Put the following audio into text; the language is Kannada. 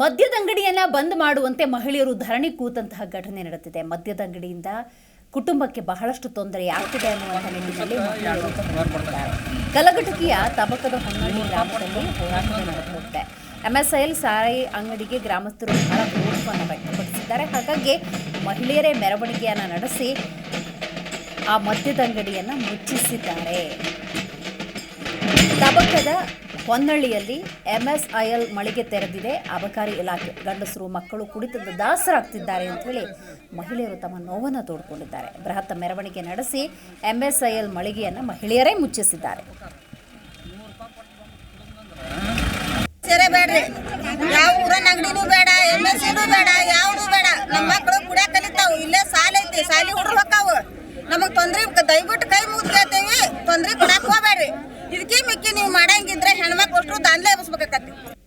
ಮದ್ಯದ ಅಂಗಡಿಯನ್ನ ಬಂದ್ ಮಾಡುವಂತೆ ಮಹಿಳೆಯರು ಧರಣಿ ಕೂತಂತಹ ಘಟನೆ ನಡೆದಿದೆ. ಮದ್ಯದ ಅಂಗಡಿಯಿಂದ ಕುಟುಂಬಕ್ಕೆ ಬಹಳಷ್ಟು ತೊಂದರೆ ಆಗ್ತಿದೆ ಅನ್ನುವಂಥ ನಿಟ್ಟಿನಲ್ಲಿ. ಕಲಘಟಕಿಯ ತಬಕದ ಹೊನ್ನಳ್ಳಿ ಗ್ರಾಮದಲ್ಲಿ ಹೋರಾಟ ನಡೆದಿರುತ್ತೆ ಎಂಎಸ್ಐಎಲ್ ಸಾರಾಯಿ ಅಂಗಡಿಗೆ ಗ್ರಾಮಸ್ಥರು ಬಹಳ ವಿರೋಧವನ್ನು ವ್ಯಕ್ತಪಡಿಸಿದ್ದಾರೆ. ಹಾಗಾಗಿ ಮಹಿಳೆಯರೇ ಮೆರವಣಿಗೆಯನ್ನ ನಡೆಸಿ ಆ ಮದ್ಯದ ಅಂಗಡಿಯನ್ನು ಮುಚ್ಚಿಸಿದ್ದಾರೆ. ತಬಕದ ಹೊನ್ನಳ್ಳಿಯಲ್ಲಿ ಎಂಎಸ್ಐಎಲ್ ಮಳಿಗೆ ತೆರೆದಿದೆ. ಅಬಕಾರಿ ಇಲಾಖೆ ಗಂಡಸರು ಮಕ್ಕಳು ಕುಡಿತದ ದಾಸರಾಗ್ತಿದ್ದಾರೆ ಅಂತ ಹೇಳಿ ಮಹಿಳೆಯರು ತಮ್ಮ ನೋವನ್ನು ತೋಡ್ಕೊಂಡಿದ್ದಾರೆ. ಬೃಹತ್ ಮೆರವಣಿಗೆ ನಡೆಸಿ ಎಂಎಸ್ಐಎಲ್ ಮಳಿಗೆಯನ್ನು ಮಹಿಳೆಯರೇ ಮುಚ್ಚಿಸಿದ್ದಾರೆ. ಯಾವ ಅಂಗಡಿನೂ ಬೇಡ ಬೇಡ, ಯಾವುದು ಬೇಡ. ನಮ್ಮ ಮಕ್ಕಳು ಇಲ್ಲೇ ಸಾಲ ಐತಿ, ಸಾಲಿ ಹುಡುಗ್ರು ತೊಂದ್ರೆ, ದಯವಿಟ್ಟು ಕೈ ಮುಗಿದ್ಕೇತೇವಿ ತೊಂದ್ರೆ ಕೊಡಕ್ಕೆ ಹೋಗ್ಬೇಡ್ರಿ. ಇದಕ್ಕೆ ಮಿಕ್ಕಿ ನೀವು ಮಾಡಂಗಿದ್ರೆ ಹೆಣ್ಣು ಕೊಟ್ಟರು ದಾನ್ಲೆ ಎಬ್ಬಿಸ್ಬೇಕಾಗತ್ತೆ